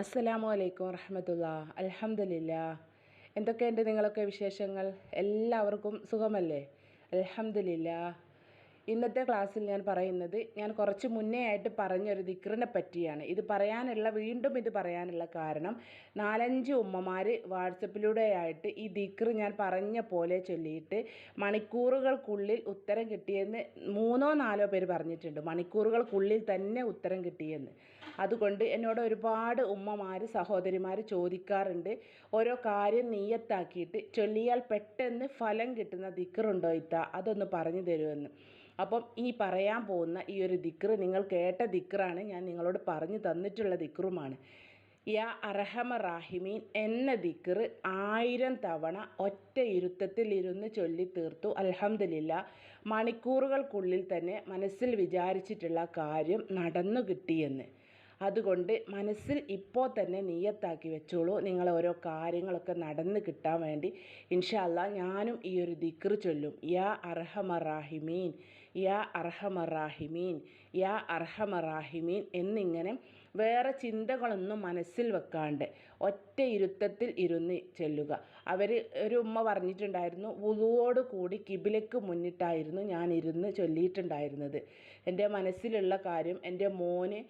അസ്സലാമു അലൈക്കും വറഹമത്തുള്ള. അലഹമില്ല എന്തൊക്കെയുണ്ട് നിങ്ങളൊക്കെ വിശേഷങ്ങൾ? എല്ലാവർക്കും സുഖമല്ലേ? അൽഹംദുലില്ല. ഇന്നത്തെ ക്ലാസ്സിൽ ഞാൻ പറയുന്നത് ഞാൻ കുറച്ച് മുന്നേ ആയിട്ട് പറഞ്ഞൊരു ദിക്റിനെ പറ്റിയാണ്. ഇത് പറയാനുള്ള വീണ്ടും ഇത് പറയാനുള്ള കാരണം നാലഞ്ച് ഉമ്മമാർ വാട്സപ്പിലൂടെ ആയിട്ട് ഈ ദിക്ർ ഞാൻ പറഞ്ഞ പോലെ ചൊല്ലിയിട്ട് മണിക്കൂറുകൾക്കുള്ളിൽ ഉത്തരം കിട്ടിയെന്ന് മൂന്നോ നാലോ പേര് പറഞ്ഞിട്ടുണ്ട്. മണിക്കൂറുകൾക്കുള്ളിൽ തന്നെ ഉത്തരം കിട്ടിയെന്ന്. അതുകൊണ്ട് എന്നോട് ഒരുപാട് ഉമ്മമാർ സഹോദരിമാർ ചോദിക്കാറുണ്ട്. ഓരോ കാര്യം നീയത്താക്കിയിട്ട് ചൊല്ലിയാൽ പെട്ടെന്ന് ഫലം കിട്ടുന്ന ദിക്റുണ്ടോ ഇത്ത? അതൊന്ന് പറഞ്ഞു തരുമെന്ന്. അപ്പം ഈ പറയാൻ പോകുന്ന ഈ ഒരു ദിക്ർ നിങ്ങൾ കേട്ട ദിക്റാണ് ഞാൻ നിങ്ങളോട് പറഞ്ഞു തന്നിട്ടുള്ള ദിക്റുമാണ്. യാ അർഹമ റാഹിമീൻ എന്ന ദിക്ർ ആയിരം തവണ ഒറ്റ ഇരുത്തത്തിൽ ഇരുന്ന് ചൊല്ലി തീർത്തു. അൽഹംദുലില്ല മണിക്കൂറുകൾക്കുള്ളിൽ തന്നെ മനസ്സിൽ വിചാരിച്ചിട്ടുള്ള കാര്യം നടന്നു കിട്ടിയെന്ന്. അതുകൊണ്ട് മനസ്സിൽ ഇപ്പോൾ തന്നെ നീയത്താക്കി വെച്ചോളൂ. നിങ്ങൾ ഓരോ കാര്യങ്ങളൊക്കെ നടന്ന് കിട്ടാൻ വേണ്ടി. ഇൻഷാല്ല ഞാനും ഈ ഒരു ദിക്ർ ചൊല്ലും. യാ അർഹമറാഹിമീൻ യാ അർഹമറാഹിമീൻ യാ അർഹമറാഹിമീൻ എന്നിങ്ങനെ വേറെ ചിന്തകളൊന്നും മനസ്സിൽ വെക്കാണ്ട്. ഒറ്റ ഇരുത്തത്തിൽ ഇരുന്ന് ചെല്ലുക. അവർ ഒരു ഉമ്മ പറഞ്ഞിട്ടുണ്ടായിരുന്നു വുളുവോട് കൂടി കിബിലയ്ക്ക് മുന്നിട്ടായിരുന്നു ഞാൻ ഇരുന്ന് ചൊല്ലിയിട്ടുണ്ടായിരുന്നത്. എന്റെ മനസ്സിലുള്ള കാര്യം എന്റെ മോന്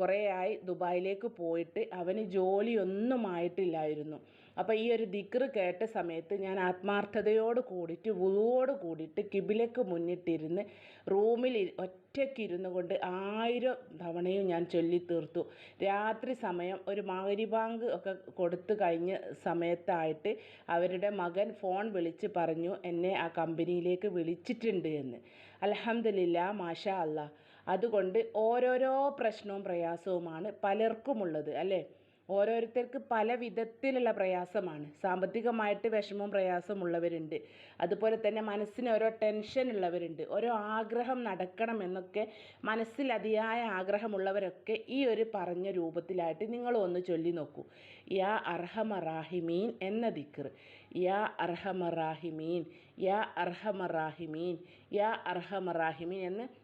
കുറേയായി ദുബായിലേക്ക് പോയിട്ട് അവന് ജോലിയൊന്നും ആയിട്ടില്ലായിരുന്നു. അപ്പോൾ ഈ ഒരു ദിക്റ് കേട്ട സമയത്ത് ഞാൻ ആത്മാർത്ഥതയോട് കൂടിയിട്ട് വുളുവോട് കൂടിയിട്ട് കിബിലയ്ക്ക് മുന്നിട്ടിരുന്ന് റൂമിൽ ഒറ്റയ്ക്ക് ഇരുന്നു കൊണ്ട് ആയിരം തവണയും ഞാൻ ചൊല്ലി തീർത്തു രാത്രി സമയം ഒരു മാകരിബാങ്ക് ഒക്കെ കൊടുത്തു കഴിഞ്ഞ സമയത്തായിട്ട് അവരുടെ മകൻ ഫോൺ വിളിച്ച് പറഞ്ഞു എന്നെ ആ കമ്പനിയിലേക്ക് വിളിച്ചിട്ടുണ്ട് എന്ന്. അലഹമില്ല മാഷാ അല്ല അതുകൊണ്ട് ഓരോരോ പ്രശ്നവും പ്രയാസവുമാണ് പലർക്കുമുള്ളത് അല്ലേ? ഓരോരുത്തർക്ക് പല വിധത്തിലുള്ള പ്രയാസമാണ്. സാമ്പത്തികമായിട്ട് വിഷമവും പ്രയാസമുള്ളവരുണ്ട് അതുപോലെ തന്നെ മനസ്സിന് ഓരോ ടെൻഷൻ ഉള്ളവരുണ്ട്. ഓരോ ആഗ്രഹം നടക്കണം എന്നൊക്കെ മനസ്സിൽ അതിയായ ആഗ്രഹമുള്ളവരൊക്കെ ഈ ഒരു പറഞ്ഞ രൂപത്തിലായിട്ട് നിങ്ങൾ ഒന്ന് ചൊല്ലി നോക്കൂ. യാ അർഹമറാഹിമീൻ എന്ന ദിക്ർ. യാ അർഹമറാഹിമീൻ. യാ അർഹമറാഹിമീൻ. യാ അർഹമറാഹിമീൻ എന്ന്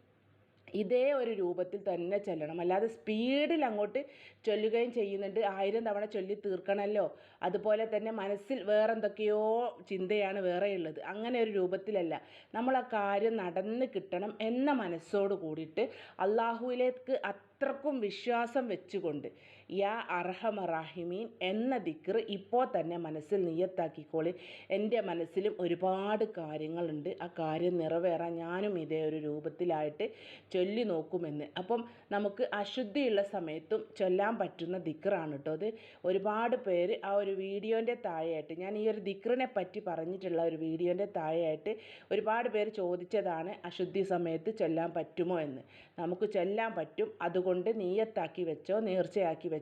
ഇതേ ഒരു രൂപത്തിൽ തന്നെ ചൊല്ലണം. അല്ലാതെ സ്പീഡിൽ അങ്ങോട്ട് ചൊല്ലുകയും ചെയ്യുന്നുണ്ട്. ആയിരം തവണ ചൊല്ലി തീർക്കണമല്ലോ അതുപോലെ തന്നെ മനസ്സിൽ വേറെ എന്തൊക്കെയോ ചിന്തയാണ് വേറെയുള്ളത് അങ്ങനെ ഒരു രൂപത്തിലല്ല. നമ്മൾ ആ കാര്യം നടന്ന് കിട്ടണം എന്ന മനസ്സോട് കൂടിയിട്ട് അള്ളാഹുവിലേക്ക് അത്രക്കും വിശ്വാസം വെച്ചുകൊണ്ട് യാ അർഹമറാഹിമീൻ എന്ന ദിക്ർ ഇപ്പോൾ തന്നെ മനസ്സിൽ നിയത്താക്കിക്കോളി. എന്റെ മനസ്സിലും ഒരുപാട് കാര്യങ്ങളുണ്ട്. ആ കാര്യം നിറവേറാൻ ഞാനും ഇതേ ഒരു രൂപത്തിലായിട്ട് ചൊല്ലി നോക്കുമെന്ന്. അപ്പം നമുക്ക് അശുദ്ധിയുള്ള സമയത്തും ചൊല്ലാൻ പറ്റുന്ന ദിക്റാണ് കേട്ടോ അത്. ഒരുപാട് പേര് ആ ഒരു വീഡിയോന്റെ താഴെയായിട്ട് ഞാൻ ഈ ഒരു ദിക്റിനെ പറ്റി പറഞ്ഞിട്ടുള്ള ഒരു വീഡിയോന്റെ താഴെയായിട്ട് ഒരുപാട് പേര് ചോദിച്ചതാണ് അശുദ്ധി സമയത്ത് ചൊല്ലാൻ പറ്റുമോ എന്ന്. നമുക്ക് ചൊല്ലാൻ പറ്റും. അതുകൊണ്ട് നീയത്താക്കി വെച്ചോ നേർച്ചയാക്കി വെച്ചോ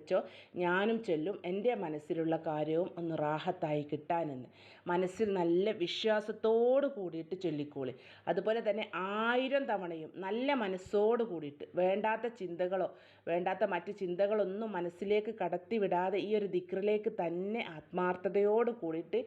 ഞാനും ചൊല്ലും എന്റെ മനസ്സിലുള്ള കാര്യവും ഒന്ന് റാഹത്തായി കിട്ടാനെന്ന്. മനസ്സിൽ നല്ല വിശ്വാസത്തോട് കൂടിയിട്ട് ചൊല്ലിക്കോളി. അതുപോലെ തന്നെ ആയിരം തവണയും നല്ല മനസ്സോട് കൂടിയിട്ട് വേണ്ടാത്ത ചിന്തകളോ വേണ്ടാത്ത മറ്റ് ചിന്തകളൊന്നും മനസ്സിലേക്ക് കടത്തിവിടാതെ ഈ ഒരു ദിക്റിലേക്ക് തന്നെ ആത്മാർത്ഥതയോട് കൂടിയിട്ട്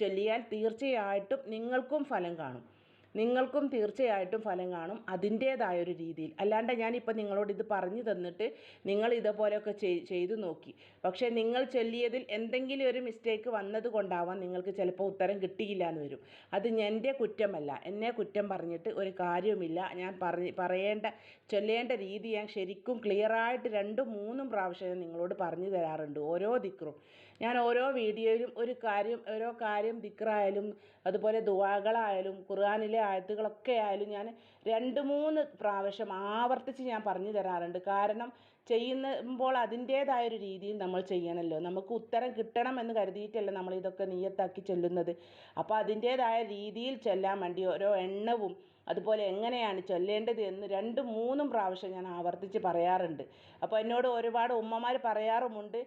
ചൊല്ലിയാൽ തീർച്ചയായിട്ടും നിങ്ങൾക്കും ഫലം കാണും. നിങ്ങൾക്കും തീർച്ചയായിട്ടും ഫലം കാണും അതിന്റേതായ ഒരു രീതിയിൽ. അല്ലാണ്ട് ഞാനിപ്പോൾ നിങ്ങളോട് ഇത് പറഞ്ഞു തന്നിട്ട് നിങ്ങൾ ഇതുപോലെയൊക്കെ ചെയ്തു നോക്കി. പക്ഷേ നിങ്ങൾ ചൊല്ലിയതിൽ എന്തെങ്കിലും ഒരു മിസ്റ്റേക്ക് വന്നത് കൊണ്ടാവാം നിങ്ങൾക്ക് ചിലപ്പോൾ ഉത്തരം കിട്ടിയില്ല എന്ന് വരും. അത് എന്റെ കുറ്റമല്ല. എന്നെ കുറ്റം പറഞ്ഞിട്ട് ഒരു കാര്യവുമില്ല. ഞാൻ പറഞ്ഞ് പറയേണ്ട ചൊല്ലേണ്ട രീതി ഞാൻ ശരിക്കും ക്ലിയറായിട്ട് രണ്ടും മൂന്നും പ്രാവശ്യം ഞാൻ നിങ്ങളോട് പറഞ്ഞു തരാറുണ്ട്. ഓരോ ദിക്റും. ഞാൻ ഓരോ വീഡിയോയിലും ഒരു കാര്യം ഓരോ കാര്യം ദിക്റായാലും അതുപോലെ ദുവാകളായാലും ഖുർആാനിലെ ആയത്തുകളൊക്കെ ആയാലും ഞാൻ രണ്ട് മൂന്ന് പ്രാവശ്യം ആവർത്തിച്ച് ഞാൻ പറഞ്ഞു തരാറുണ്ട്. കാരണം ചെയ്യുമ്പോൾ അതിന്റേതായ ഒരു രീതിയിൽ നമ്മൾ ചെയ്യണമല്ലോ നമുക്ക് ഉത്തരം കിട്ടണം എന്ന് കരുതിയിട്ടല്ല നമ്മൾ ഇതൊക്കെ നീയത്താക്കി ചൊല്ലുന്നത്. അപ്പോൾ അതിന്റേതായ രീതിയിൽ ചൊല്ലാൻ വേണ്ടി ഓരോ എണ്ണവും അതുപോലെ എങ്ങനെയാണ് ചൊല്ലേണ്ടത് എന്ന് രണ്ടും മൂന്നും പ്രാവശ്യം ഞാൻ ആവർത്തിച്ച് പറയാറുണ്ട്. അപ്പോൾ എന്നോട് ഒരുപാട് ഉമ്മമാർ പറയാറുമുണ്ട്.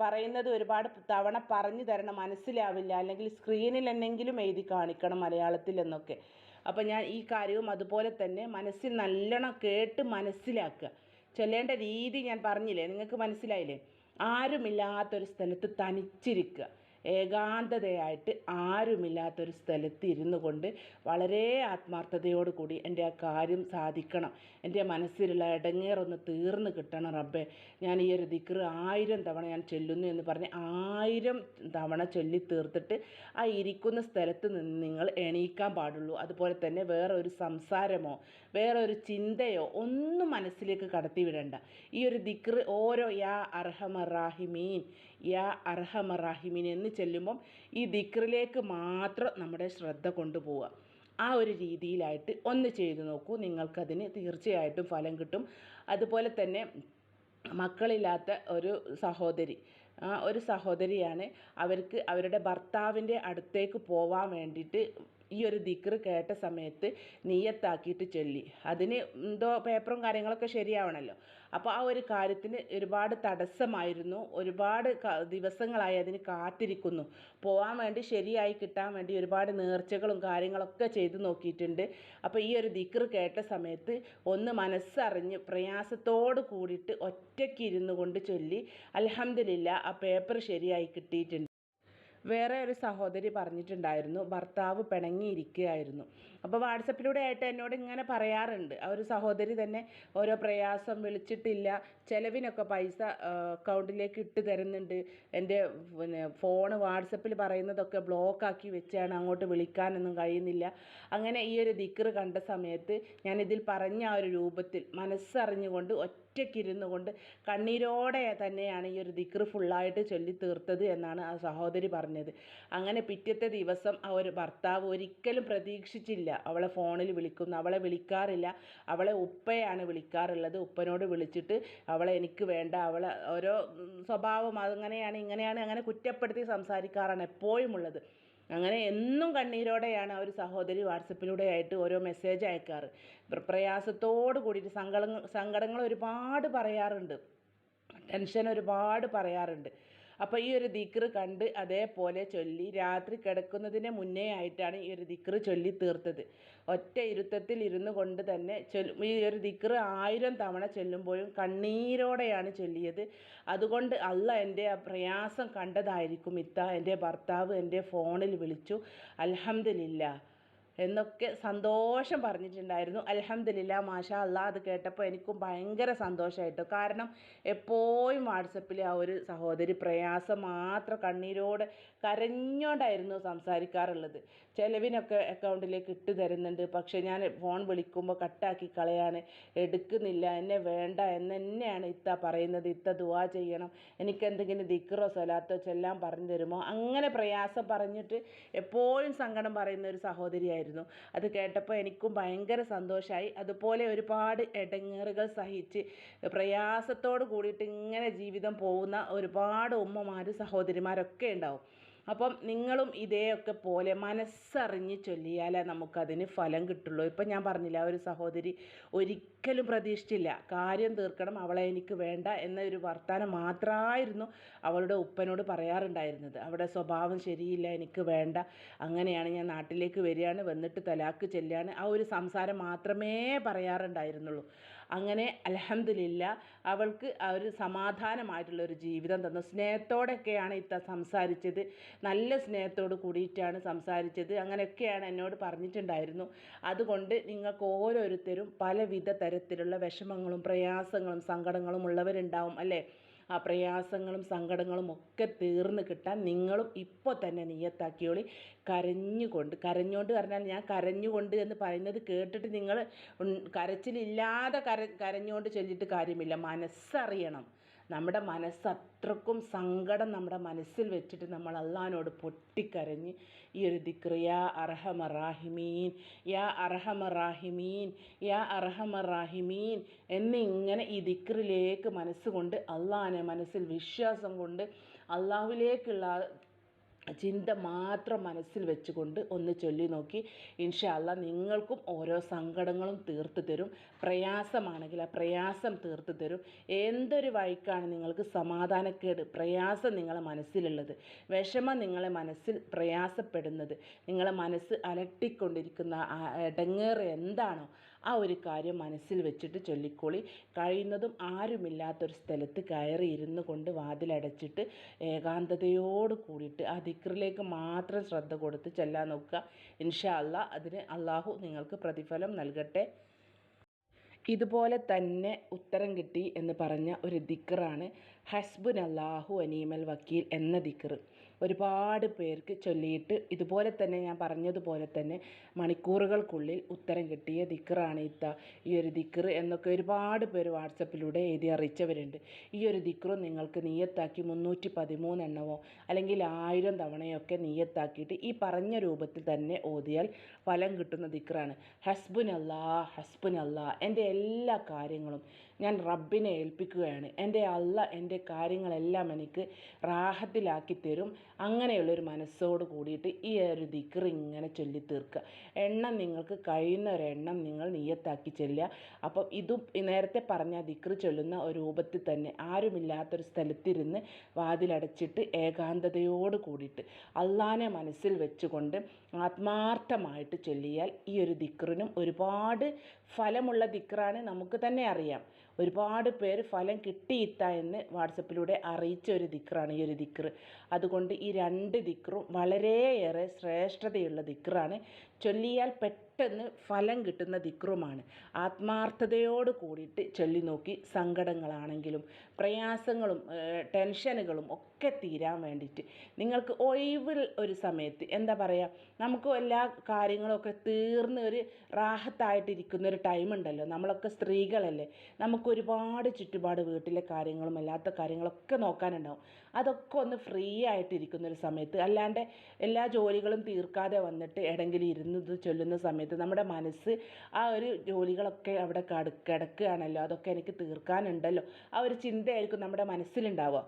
പറയുന്നത് ഒരുപാട് തവണ പറഞ്ഞു തരണം മനസ്സിലാവില്ല അല്ലെങ്കിൽ സ്ക്രീനിൽ എന്നെങ്കിലും എഴുതി കാണിക്കണം മലയാളത്തിൽ എന്നൊക്കെ. അപ്പോൾ ഞാൻ ഈ കാര്യവും അതുപോലെ തന്നെ മനസ്സിൽ നല്ലോണം കേട്ട് മനസ്സിലാക്കുക. ചൊല്ലേണ്ട രീതി ഞാൻ പറഞ്ഞില്ലേ? നിങ്ങൾക്ക് മനസ്സിലായില്ലേ? ആരുമില്ലാത്തൊരു സ്ഥലത്ത് തനിച്ചിരിക്കുക. ഏകാന്തതയായിട്ട് ആരുമില്ലാത്തൊരു സ്ഥലത്ത് ഇരുന്നു കൊണ്ട് വളരെ ആത്മാർത്ഥതയോട് കൂടി എന്റെ ആ കാര്യം സാധിക്കണം. എന്റെ മനസ്സിലുള്ള ഇടങ്ങേറൊന്ന് തീർന്നു കിട്ടണം റബ്ബെ. ഞാൻ ഈ ഒരു ദിക്ർ ആയിരം തവണ ഞാൻ ചൊല്ലുന്നു എന്ന് പറഞ്ഞ് ആയിരം തവണ ചൊല്ലി തീർത്തിട്ട് ആ ഇരിക്കുന്ന സ്ഥലത്ത് നിന്ന് നിങ്ങൾ എണീക്കാൻ പാടുള്ളൂ. അതുപോലെ തന്നെ വേറെ ഒരു സംസാരമോ വേറെ ഒരു ചിന്തയോ ഒന്നും മനസ്സിലേക്ക് കടത്തി വിടേണ്ട. ഈ ഒരു ദിക്ർ ഓരോ യാ അർഹമറാഹിമീൻ യാ അർഹമറാഹിമീൻ എന്ന് ചെല്ലുമ്പം ഈ ദിക്റിലേക്ക് മാത്രം നമ്മുടെ ശ്രദ്ധ കൊണ്ടുപോവുക. ആ ഒരു രീതിയിലായിട്ട് ഒന്ന് ചെയ്തു നോക്കൂ. നിങ്ങൾക്കതിന് തീർച്ചയായിട്ടും ഫലം കിട്ടും. അതുപോലെ തന്നെ മക്കളില്ലാത്ത ഒരു സഹോദരി ഒരു സഹോദരിയാണ് അവർക്ക് അവരുടെ ഭർത്താവിന്റെ അടുത്തേക്ക് പോവാൻ വേണ്ടിയിട്ട് ഈ ഒരു ദിക്ർ കേട്ട സമയത്ത് നീയത്താക്കിയിട്ട് ചൊല്ലി. അതിന് എന്തോ പേപ്പറും കാര്യങ്ങളൊക്കെ ശരിയാവണമല്ലോ അപ്പോൾ ആ ഒരു കാര്യത്തിന് ഒരുപാട് തടസ്സമായിരുന്നു. ഒരുപാട് ദിവസങ്ങളായി അതിന് കാത്തിരിക്കുന്നു. പോകാൻ വേണ്ടി ശരിയായി കിട്ടാൻ വേണ്ടി ഒരുപാട് നേർച്ചകളും കാര്യങ്ങളൊക്കെ ചെയ്ത് നോക്കിയിട്ടുണ്ട്. അപ്പോൾ ഈ ഒരു ദിക്ർ കേട്ട സമയത്ത് ഒന്ന് മനസ്സറിഞ്ഞ് പ്രയാസത്തോട് കൂടിയിട്ട് ഒറ്റയ്ക്ക് ഇരുന്നു കൊണ്ട് ചൊല്ലി. അലഹമില്ല ആ പേപ്പർ ശരിയായി കിട്ടിയിട്ടുണ്ട്. വേറെ ഒരു സഹോദരി പറഞ്ഞിട്ടുണ്ടായിരുന്നു ഭർത്താവ് പിണങ്ങിയിരിക്കുകയായിരുന്നു. അപ്പോൾ വാട്സപ്പിലൂടെ ആയിട്ട് എന്നോട് ഇങ്ങനെ പറയാറുണ്ട്. ആ ഒരു സഹോദരി തന്നെ ഓരോ പ്രയാസം വിളിച്ചിട്ടില്ല. ചിലവിനൊക്കെ പൈസ അക്കൗണ്ടിലേക്ക് ഇട്ട് തരുന്നുണ്ട്. എന്റെ പിന്നെ ഫോണ് വാട്സപ്പിൽ പറയുന്നതൊക്കെ ബ്ലോക്കാക്കി വെച്ചാണ് അങ്ങോട്ട് വിളിക്കാനൊന്നും കഴിയുന്നില്ല. അങ്ങനെ ഈ ഒരു ദിക്ർ കണ്ട സമയത്ത് ഞാൻ ഇതിൽ പറഞ്ഞ ആ ഒരു രൂപത്തിൽ മനസ്സറിഞ്ഞുകൊണ്ട് ഒറ്റയ്ക്കിരുന്നു കൊണ്ട് കണ്ണീരോടെ തന്നെയാണ് ഈ ഒരു ദിക്റ് ഫുള്ളായിട്ട് ചൊല്ലി തീർത്തത് എന്നാണ് ആ സഹോദരി പറഞ്ഞത്. അങ്ങനെ പിറ്റത്തെ ദിവസം ആ ഒരു ഭർത്താവ് ഒരിക്കലും പ്രതീക്ഷിച്ചില്ല. അവളെ ഫോണിൽ വിളിക്കുന്നു. അവളെ വിളിക്കാറില്ല. അവളെ ഉപ്പയാണ് വിളിക്കാറുള്ളത്. ഉപ്പനോട് വിളിച്ചിട്ട് അവളെ എനിക്ക് വേണ്ട. അവളെ ഓരോ സ്വഭാവം അങ്ങനെയാണ് ഇങ്ങനെയാണ് അങ്ങനെ കുറ്റപ്പെടുത്തി സംസാരിക്കാറാണ് എപ്പോഴും ഉള്ളത് അങ്ങനെ എന്നും കണ്ണീരോടെയാണ് ആ ഒരു സഹോദരി വാട്സപ്പിലൂടെ ആയിട്ട് ഓരോ മെസ്സേജ് അയക്കാറ്. പ്രയാസത്തോട് കൂടിയിട്ട് സങ്കടങ്ങൾ സങ്കടങ്ങൾ ഒരുപാട് പറയാറുണ്ട്. ടെൻഷൻ ഒരുപാട് പറയാറുണ്ട്. അപ്പോൾ ഈ ഒരു ദിക്റ് കണ്ട് അതേപോലെ ചൊല്ലി രാത്രി കിടക്കുന്നതിന് മുന്നേ ആയിട്ടാണ് ഈ ഒരു ദിക്റ് ചൊല്ലി തീർത്തത്. ഒറ്റ ഇരുത്തത്തിൽ ഇരുന്നു കൊണ്ട് തന്നെ ചൊല്ലും ഈ ഒരു ദിക്റ് ആയിരം തവണ ചൊല്ലുമ്പോഴും കണ്ണീരോടെയാണ് ചൊല്ലിയത്. അതുകൊണ്ട് അല്ല എന്റെ ആ പ്രയാസം കണ്ടതായിരിക്കും. ഇത്ത എന്റെ ഭർത്താവ് എന്റെ ഫോണിൽ വിളിച്ചു അൽഹംദുലില്ല എന്നൊക്കെ സന്തോഷം പറഞ്ഞിട്ടുണ്ടായിരുന്നു. അലഹമില്ല മാഷാ അല്ലാ അത് കേട്ടപ്പോൾ എനിക്കും ഭയങ്കര സന്തോഷമായിട്ടോ കാരണം എപ്പോഴും വാട്സപ്പിൽ ആ ഒരു സഹോദരി പ്രയാസം മാത്രം കണ്ണീരോടെ കരഞ്ഞോണ്ടായിരുന്നു സംസാരിക്കാറുള്ളത്. ചിലവിനൊക്കെ അക്കൗണ്ടിലേക്ക് ഇട്ട് തരുന്നുണ്ട്. പക്ഷേ ഞാൻ ഫോൺ വിളിക്കുമ്പോൾ കട്ടാക്കി കളയാണ് എടുക്കുന്നില്ല. എന്നെ വേണ്ട എന്ന് തന്നെയാണ് ഇത്ത പറയുന്നത്. ഇത്ത ദുവാ ചെയ്യണം. എനിക്ക് എന്തെങ്കിലും ദിക്റോ സ്വലാത്തോ ചെല്ലാൻ പറഞ്ഞു തരുമോ? അങ്ങനെ പ്രയാസം പറഞ്ഞിട്ട് എപ്പോഴും സങ്കടം പറയുന്ന ഒരു സഹോദരിയായിരുന്നു. അത് കേട്ടപ്പോൾ എനിക്കും ഭയങ്കര സന്തോഷമായി അതുപോലെ ഒരുപാട് ഇടങ്ങേറുകൾ സഹിച്ച് പ്രയാസത്തോട് കൂടിയിട്ട് ഇങ്ങനെ ജീവിതം പോകുന്ന ഒരുപാട് ഉമ്മമാരും സഹോദരിമാരൊക്കെ ഉണ്ടാവും. അപ്പം നിങ്ങളും ഇതേയൊക്കെ പോലെ മനസ്സറിഞ്ഞ് ചൊല്ലിയാലേ നമുക്കതിന് ഫലം കിട്ടുള്ളൂ. ഇപ്പം ഞാൻ പറഞ്ഞില്ല ഒരു സഹോദരി ഒരിക്കലും പ്രതീക്ഷിച്ചില്ല. കാര്യം തീർക്കണം അവളെ എനിക്ക് വേണ്ട എന്നൊരു വർത്തമാനം മാത്രമായിരുന്നു അവളുടെ ഉപ്പനോട് പറയാറുണ്ടായിരുന്നത്. അവിടെ സ്വഭാവം ശരിയില്ല എനിക്ക് വേണ്ട. അങ്ങനെയാണ് ഞാൻ നാട്ടിലേക്ക് വരികയാണ് വന്നിട്ട് തലാക്ക് ചെല്ലുകയാണ്. ആ ഒരു സംസാരം മാത്രമേ പറയാറുണ്ടായിരുന്നുള്ളൂ. അങ്ങനെ അലഹമില്ല അവൾക്ക് ആ ഒരു സമാധാനമായിട്ടുള്ള ഒരു ജീവിതം തന്നു. സ്നേഹത്തോടെയൊക്കെയാണ് ഇത്ത സംസാരിച്ചത്. നല്ല സ്നേഹത്തോട് കൂടിയിട്ടാണ് സംസാരിച്ചത്. അങ്ങനെയൊക്കെയാണ് എന്നോട് പറഞ്ഞിട്ടുണ്ടായിരുന്നു. അതുകൊണ്ട് നിങ്ങൾക്ക് ഓരോരുത്തരും പലവിധ തരത്തിലുള്ള വിഷമങ്ങളും പ്രയാസങ്ങളും സങ്കടങ്ങളും ഉള്ളവരുണ്ടാവും അല്ലേ? ആ പ്രയാസങ്ങളും സങ്കടങ്ങളും ഒക്കെ തീർന്ന് കിട്ടാൻ നിങ്ങളും ഇപ്പോൾ തന്നെ നീയത്താക്കിയോളി കരഞ്ഞുകൊണ്ട് കരഞ്ഞുകൊണ്ട് പറഞ്ഞാൽ ഞാൻ കരഞ്ഞുകൊണ്ട് എന്ന് പറയുന്നത് കേട്ടിട്ട് നിങ്ങൾ കരച്ചിലില്ലാതെ കര കരഞ്ഞുകൊണ്ട് ചൊല്ലിയിട്ട് കാര്യമില്ല. മനസ്സറിയണം. നമ്മുടെ മനസ്സ് അത്രക്കും സങ്കടം നമ്മുടെ മനസ്സിൽ വെച്ചിട്ട് നമ്മൾ അള്ളഹാനോട് പൊട്ടിക്കരഞ്ഞ് ഈ ഒരു ദിക്റ് യാ അർഹമറാഹിമീൻ യാ അർഹമറാഹിമീൻ യാ അർഹമറാഹിമീൻ എന്നിങ്ങനെ ഈ ദിക്റിലേക്ക് മനസ്സുകൊണ്ട് അള്ളഹാനെ മനസ്സിൽ വിശ്വാസം കൊണ്ട് അള്ളാഹുവിലേക്കുള്ള ചിന്ത മാത്രം മനസ്സിൽ വെച്ചുകൊണ്ട് ഒന്ന് ചൊല്ലി നോക്കി. ഇൻഷാല്ല നിങ്ങൾക്കും ഓരോ സങ്കടങ്ങളും തീർത്തു തരും. പ്രയാസമാണെങ്കിൽ ആ പ്രയാസം തീർത്തു തരും. എന്തൊരു വഴിക്കാണ് നിങ്ങൾക്ക് സമാധാനക്കേട് പ്രയാസം നിങ്ങളെ മനസ്സിലുള്ളത്. വിഷമം നിങ്ങളെ മനസ്സിൽ പ്രയാസപ്പെടുന്നത്. നിങ്ങളെ മനസ്സ് അലട്ടിക്കൊണ്ടിരിക്കുന്ന ആ ഇടങ്ങേറ് എന്താണോ ആ ഒരു കാര്യം മനസ്സിൽ വെച്ചിട്ട് ചൊല്ലിക്കോളി. കഴിയുന്നതും ആരുമില്ലാത്തൊരു സ്ഥലത്ത് കയറി ഇരുന്നു കൊണ്ട് വാതിലടച്ചിട്ട് ഏകാന്തതയോട് കൂടിയിട്ട് ആ ദിക്റിലേക്ക് മാത്രം ശ്രദ്ധ കൊടുത്ത് ചെല്ലാൻ നോക്കുക. ഇൻഷാ അതിന് അള്ളാഹു നിങ്ങൾക്ക് പ്രതിഫലം നൽകട്ടെ. ഇതുപോലെ തന്നെ ഉത്തരം കിട്ടി എന്ന് പറഞ്ഞ ഒരു ദിക്റാണ് ഹസ്ബുൻ അല്ലാഹു അനീമൽ വക്കീൽ എന്ന ദിക്റ്. ഒരുപാട് പേർക്ക് ചൊല്ലിയിട്ട് ഇതുപോലെ തന്നെ ഞാൻ പറഞ്ഞതുപോലെ തന്നെ മണിക്കൂറുകൾക്കുള്ളിൽ ഉത്തരം കിട്ടിയ ദിക്റാണ് ഇത്ത. ഈ ഒരു ദിക്റ് എന്നൊക്കെ ഒരുപാട് പേര് വാട്സപ്പിലൂടെ എഴുതി അറിയിച്ചവരുണ്ട്. ഈ ഒരു ദിക്റും നിങ്ങൾക്ക് നീയത്താക്കി മുന്നൂറ്റി പതിമൂന്ന് എണ്ണമോ അല്ലെങ്കിൽ ആയിരം തവണയൊക്കെ നീയത്താക്കിയിട്ട് ഈ പറഞ്ഞ രൂപത്തിൽ തന്നെ ഓതിയാൽ ഫലം കിട്ടുന്ന ദിക്റാണ് ഹസ്ബുൻ അല്ലാ എന്റെ എല്ലാ കാര്യങ്ങളും ഞാൻ റബ്ബിനെ ഏൽപ്പിക്കുകയാണ്. എന്റെ അല്ല എന്റെ കാര്യങ്ങളെല്ലാം എനിക്ക് റാഹത്തിലാക്കി തരും. അങ്ങനെയുള്ളൊരു മനസ്സോട് കൂടിയിട്ട് ഈ ഒരു ദിക്ർ ഇങ്ങനെ ചൊല്ലി തീർക്കുക എണ്ണം നിങ്ങൾക്ക് കഴിയുന്ന ഒരെണ്ണം നിങ്ങൾ നിയത്താക്കി ചെല്ലുക. അപ്പം ഇതും നേരത്തെ പറഞ്ഞ ദിക്ർ ചൊല്ലുന്ന ഒരു രൂപത്തിൽ തന്നെ ആരുമില്ലാത്തൊരു സ്ഥലത്തിരുന്ന് വാതിലടച്ചിട്ട് ഏകാന്തതയോട് കൂടിയിട്ട് അള്ളാനെ മനസ്സിൽ വെച്ചുകൊണ്ട് ആത്മാർത്ഥമായിട്ട് ചൊല്ലിയാൽ ഈ ഒരു ദിക്റിനും ഒരുപാട് ഫലമുള്ള ദിക്റാണ് നമുക്ക് തന്നെ അറിയാം. ഒരുപാട് പേര് ഫലം കിട്ടിയിത്ത എന്ന് വാട്സപ്പിലൂടെ അറിയിച്ച ഒരു ദിക്റാണ് ഈ ഒരു ദിക്റ് അതുകൊണ്ട് ഈ രണ്ട് ദിക്റും വളരെയേറെ ശ്രേഷ്ഠതയുള്ള ദിക്റാണ്. ചൊല്ലിയാൽ പെട്ടെന്ന് ഫലം കിട്ടുന്ന ദിക്റുമാണ്. ആത്മാർത്ഥതയോട് കൂടിയിട്ട് ചൊല്ലി നോക്കി സങ്കടങ്ങളാണെങ്കിലും പ്രയാസങ്ങളും ടെൻഷനുകളും ഒക്കെ തീരാൻ വേണ്ടിയിട്ട് നിങ്ങൾക്ക് ഒഴിവ് ഒരു സമയത്ത് എന്താ പറയുക നമുക്ക് എല്ലാ കാര്യങ്ങളൊക്കെ തീർന്ന് ഒരു റാഹത്തായിട്ടിരിക്കുന്ന ഒരു ടൈം ഉണ്ടല്ലോ. നമ്മളൊക്കെ സ്ത്രീകളല്ലേ. നമുക്ക് ഒരുപാട് ചുറ്റുപാട് വീട്ടിലെ കാര്യങ്ങളും അല്ലാത്ത കാര്യങ്ങളൊക്കെ നോക്കാനുണ്ടാവും. അതൊക്കെ ഒന്ന് ഫ്രീ ആയിട്ടിരിക്കുന്ന ഒരു സമയത്ത് അല്ലാണ്ട് എല്ലാ ജോലികളും തീർക്കാതെ വന്നിട്ട് എവിടെയെങ്കിലും ഇരുന്നത് ചൊല്ലുന്ന സമയത്ത് നമ്മുടെ മനസ്സ് ആ ഒരു ജോലികളൊക്കെ അവിടെ കട കിടക്കുകയാണല്ലോ. അതൊക്കെ എനിക്ക് തീർക്കാനുണ്ടല്ലോ. ആ ഒരു ചിന്തയായിരിക്കും നമ്മുടെ മനസ്സിലുണ്ടാവുക.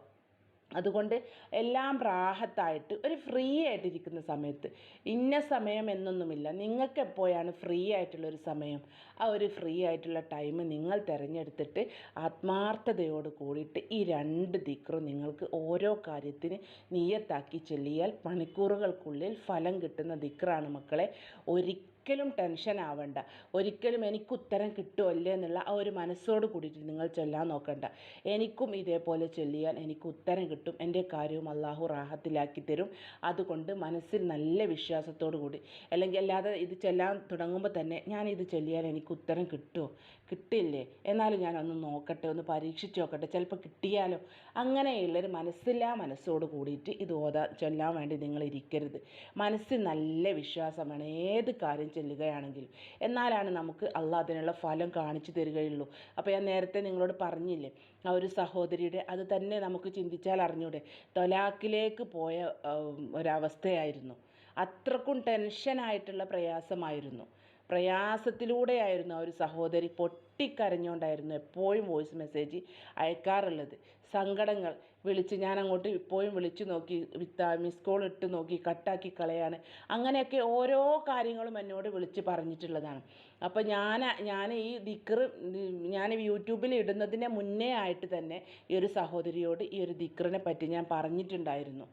അതുകൊണ്ട് എല്ലാം പ്രാഹത്തായിട്ട് ഒരു ഫ്രീ ആയിട്ടിരിക്കുന്ന സമയത്ത്. ഇന്ന സമയം എന്നൊന്നുമില്ല. നിങ്ങൾക്ക് എപ്പോഴാണ് ഫ്രീ ആയിട്ടുള്ള ഒരു സമയം? ആ ഒരു ഫ്രീ ആയിട്ടുള്ള ടൈം നിങ്ങൾ തിരഞ്ഞെടുത്തിട്ട് ആത്മാർത്ഥതയോട് കൂടിയിട്ട് ഈ രണ്ട് ദിക്റും നിങ്ങൾക്ക് ഓരോ കാര്യത്തിന് നിയത്താക്കി ചൊല്ലിയാൽ മണിക്കൂറുകൾക്കുള്ളിൽ ഫലം കിട്ടുന്ന ദിക്റാണ് മക്കളെ. ഒരിക്കലും ഒരിക്കലും ടെൻഷൻ ആവണ്ട. ഒരിക്കലും എനിക്ക് ഉത്തരം കിട്ടുമല്ലേ എന്നുള്ള ആ ഒരു മനസ്സോട് കൂടിയിട്ട് നിങ്ങൾ ചൊല്ലാൻ നോക്കണ്ട. എനിക്കും ഇതേപോലെ ചൊല്ലിയാൽ എനിക്ക് ഉത്തരം കിട്ടും. എന്റെ കാര്യവും അള്ളാഹു റാഹത്തിലാക്കി തരും. അതുകൊണ്ട് മനസ്സിൽ നല്ല വിശ്വാസത്തോടു കൂടി. അല്ലെങ്കിൽ അല്ലാതെ ഇത് ചെല്ലാൻ തുടങ്ങുമ്പോൾ തന്നെ ഞാൻ ഇത് ചൊല്ലിയാൽ എനിക്ക് ഉത്തരം കിട്ടുമോ കിട്ടില്ലേ? എന്നാലും ഞാൻ ഒന്ന് നോക്കട്ടെ ഒന്ന് പരീക്ഷിച്ച് നോക്കട്ടെ. ചിലപ്പോൾ കിട്ടിയാലോ? അങ്ങനെയുള്ളൊരു മനസ്സില്ലാ മനസ്സോട് കൂടിയിട്ട് ഇത് ഓതാ ചൊല്ലാൻ വേണ്ടി നിങ്ങൾ ഇരിക്കരുത്. മനസ്സിൽ നല്ല വിശ്വാസമാണ് ഏത് കാര്യം ചെല്ലുകയാണെങ്കിലും എന്നാലാണ് നമുക്ക് അള്ളാഹ് അതിനുള്ള ഫലം കാണിച്ചു തരികയുള്ളൂ. അപ്പോൾ ഞാൻ നേരത്തെ നിങ്ങളോട് പറഞ്ഞില്ലേ ആ ഒരു സഹോദരിയുടെ അത് തന്നെ നമുക്ക് ചിന്തിച്ചാൽ അറിഞ്ഞൂടെ തൊലാക്കിലേക്ക് പോയ ഒരവസ്ഥയായിരുന്നു. അത്രക്കും ടെൻഷനായിട്ടുള്ള പ്രയാസമായിരുന്നു. പ്രയാസത്തിലൂടെയായിരുന്നു ആ ഒരു സഹോദരി പൊട്ടിക്കരഞ്ഞുകൊണ്ടായിരുന്നു എപ്പോഴും വോയിസ് മെസ്സേജ് അയക്കാറുള്ളത്. സങ്കടങ്ങൾ വിളിച്ച് ഞാൻ അങ്ങോട്ട് ഇപ്പോഴും വിളിച്ചു നോക്കി വിത്ത മിസ് കോൾ ഇട്ട് നോക്കി കട്ടാക്കി കളയാണ്. അങ്ങനെയൊക്കെ ഓരോ കാര്യങ്ങളും എന്നോട് വിളിച്ച് പറഞ്ഞിട്ടുള്ളതാണ്. അപ്പോൾ ഞാൻ ഞാൻ ഈ ദിക്ർ ഞാൻ യൂട്യൂബിൽ ഇടുന്നതിന് മുന്നേ ആയിട്ട് തന്നെ ഈ ഒരു സഹോദരിയോട് ഈ ഒരു ദിക്റിനെ പറ്റി ഞാൻ പറഞ്ഞിട്ടുണ്ടായിരുന്നു.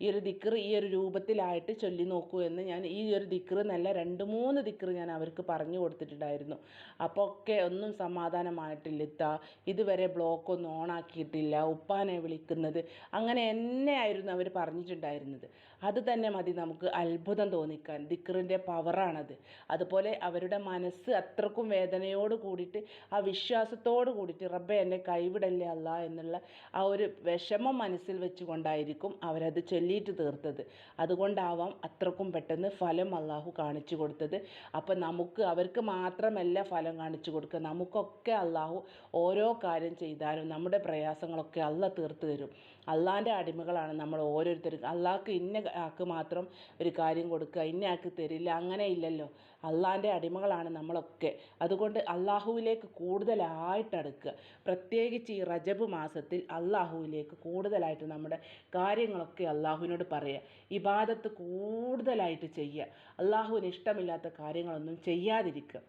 ഈ ഒരു ദിക്ർ ഈ ഒരു രൂപത്തിലായിട്ട് ചൊല്ലി നോക്കൂ എന്ന് ഞാൻ ഈ ഒരു ദിക്ർ നല്ല രണ്ട് മൂന്ന് ദിക്ർ ഞാൻ അവർക്ക് പറഞ്ഞു കൊടുത്തിട്ടുണ്ടായിരുന്നു. അപ്പോൾ ഒക്കെ ഒന്നും സമാധാനമായിട്ടില്ല. ഇത്ത ഇതുവരെ ബ്ലോക്ക് ഒന്നും ഓണാക്കിയിട്ടില്ല. ഉപ്പാനെ വിളിക്കുന്നത് അങ്ങനെ എന്നെയായിരുന്നു അവർ പറഞ്ഞിട്ടുണ്ടായിരുന്നത്. അത് തന്നെ മതി നമുക്ക് അത്ഭുതം തോന്നിക്കാൻ. ദിക്റിന്റെ പവറാണത് അതുപോലെ അവരുടെ മനസ്സ് അത്രക്കും വേദനയോട് കൂടിയിട്ട് ആ വിശ്വാസത്തോട് കൂടിയിട്ട് റബ്ബെ എന്നെ കൈവിടല്ലേ അല്ല എന്നുള്ള ആ ഒരു വിഷമം മനസ്സിൽ വെച്ചുകൊണ്ടായിരിക്കും അവരത് ചൊല്ലിയിട്ട് തീർത്തത്. അതുകൊണ്ടാവാം അത്രക്കും പെട്ടെന്ന് ഫലം അള്ളാഹു കാണിച്ചു കൊടുത്തത്. അപ്പം നമുക്ക് അവർക്ക് മാത്രമല്ല ഫലം കാണിച്ചു കൊടുക്കുക. നമുക്കൊക്കെ അള്ളാഹു ഓരോ കാര്യം ചെയ്താലും നമ്മുടെ പ്രയാസങ്ങളൊക്കെ അല്ല തീർത്ത് തരും. അള്ളാന്റെ അടിമകളാണ് നമ്മൾ ഓരോരുത്തരും അള്ളാഹ്ക്ക് ഇന്ന ആൾക്ക് മാത്രം ഒരു കാര്യം കൊടുക്കുക ഇന്ന ആൾക്ക് തരില്ല അങ്ങനെ ഇല്ലല്ലോ. അള്ളാന്റെ അടിമകളാണ് നമ്മളൊക്കെ. അതുകൊണ്ട് അള്ളാഹുവിലേക്ക് കൂടുതലായിട്ട് അടുക്കുക പ്രത്യേകിച്ച് ഈ റജബ് മാസത്തിൽ അള്ളാഹുവിലേക്ക് കൂടുതലായിട്ട് നമ്മുടെ കാര്യങ്ങളൊക്കെ അള്ളാഹുവിനോട് പറയുക. ഇബാദത്ത് കൂടുതലായിട്ട് ചെയ്യുക. അള്ളാഹുവിന് ഇഷ്ടമില്ലാത്ത കാര്യങ്ങളൊന്നും ചെയ്യാതിരിക്കുക.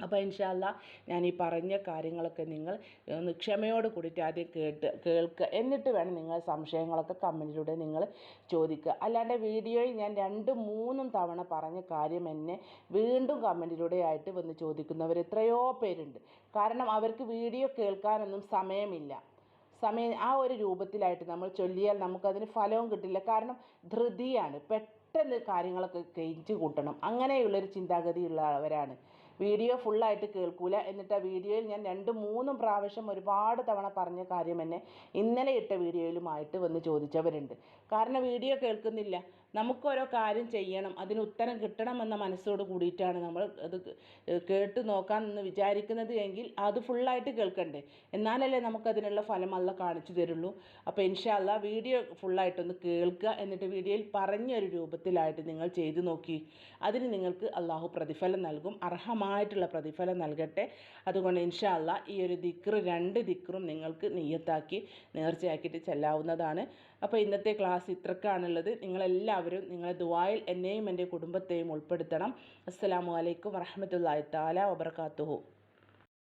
അപ്പോൾ ഇൻഷാല്ല ഞാൻ ഈ പറഞ്ഞ കാര്യങ്ങളൊക്കെ നിങ്ങൾ ഒന്ന് ക്ഷമയോട് കൂടിയിട്ട് ആദ്യം കേട്ട് കേൾക്കുക എന്നിട്ട് വേണം നിങ്ങൾ സംശയങ്ങളൊക്കെ കമന്റിലൂടെ നിങ്ങൾ ചോദിക്കുക. അല്ലാണ്ട് വീഡിയോയിൽ ഞാൻ രണ്ടും മൂന്നും തവണ പറഞ്ഞ കാര്യം എന്നെ വീണ്ടും കമന്റിലൂടെ ആയിട്ട് വന്ന് ചോദിക്കുന്നവർ എത്രയോ പേരുണ്ട്. കാരണം അവർക്ക് വീഡിയോ കേൾക്കാനൊന്നും സമയമില്ല. സമയം ആ ഒരു രൂപത്തിലായിട്ട് നമ്മൾ ചൊല്ലിയാൽ നമുക്കതിന് ഫലവും കിട്ടില്ല. കാരണം ധൃതിയാണ്. പെട്ടെന്ന് കാര്യങ്ങളൊക്കെ കഴിച്ചു കൂട്ടണം. അങ്ങനെയുള്ളൊരു ചിന്താഗതിയുള്ളവരാണ്. വീഡിയോ ഫുള്ളായിട്ട് കേൾക്കൂല. എന്നിട്ട് ആ വീഡിയോയിൽ ഞാൻ രണ്ട് മൂന്നും പ്രാവശ്യം ഒരുപാട് തവണ പറഞ്ഞ കാര്യം തന്നെ ഇന്നലെ ഇട്ട വീഡിയോയിലുമായിട്ട് വന്ന് ചോദിച്ചവരുണ്ട്. കാരണം വീഡിയോ കേൾക്കുന്നില്ല. നമുക്കോരോ കാര്യം ചെയ്യണം അതിന് ഉത്തരം കിട്ടണമെന്ന മനസ്സോട് കൂടിയിട്ടാണ് നമ്മൾ അത് കേട്ട് നോക്കാമെന്ന് വിചാരിക്കുന്നത് എങ്കിൽ അത് ഫുള്ളായിട്ട് കേൾക്കണ്ടേ. എന്നാലല്ലേ നമുക്കതിനുള്ള ഫലം അല്ല കാണിച്ചു തരുള്ളൂ. അപ്പോൾ ഇൻഷാല്ല വീഡിയോ ഫുള്ളായിട്ടൊന്ന് കേൾക്കുക എന്നിട്ട് വീഡിയോയിൽ പറഞ്ഞൊരു രൂപത്തിലായിട്ട് നിങ്ങൾ ചെയ്തു നോക്കി. അതിന് നിങ്ങൾക്ക് അള്ളാഹു പ്രതിഫലം നൽകും. അർഹമായിട്ടുള്ള പ്രതിഫലം നൽകട്ടെ. അതുകൊണ്ട് ഇൻഷാല്ല ഈ ഒരു ദിക്റ് രണ്ട് ദിക്റും നിങ്ങൾക്ക് നെയ്യത്താക്കി നേർച്ചയാക്കിയിട്ട് ചെല്ലാവുന്നതാണ്. അപ്പോൾ ഇന്നത്തെ ക്ലാസ് ഇത്രക്കാണുള്ളത്. നിങ്ങളെല്ലാവരും നിങ്ങളെ ദുആയിൽ എന്നെയും എന്റെ കുടുംബത്തെയും ഉൾപ്പെടുത്തണം. അസ്സലാമു അലൈക്കും വറഹ്മത്തുള്ളാഹി തആല വബറകാതുഹു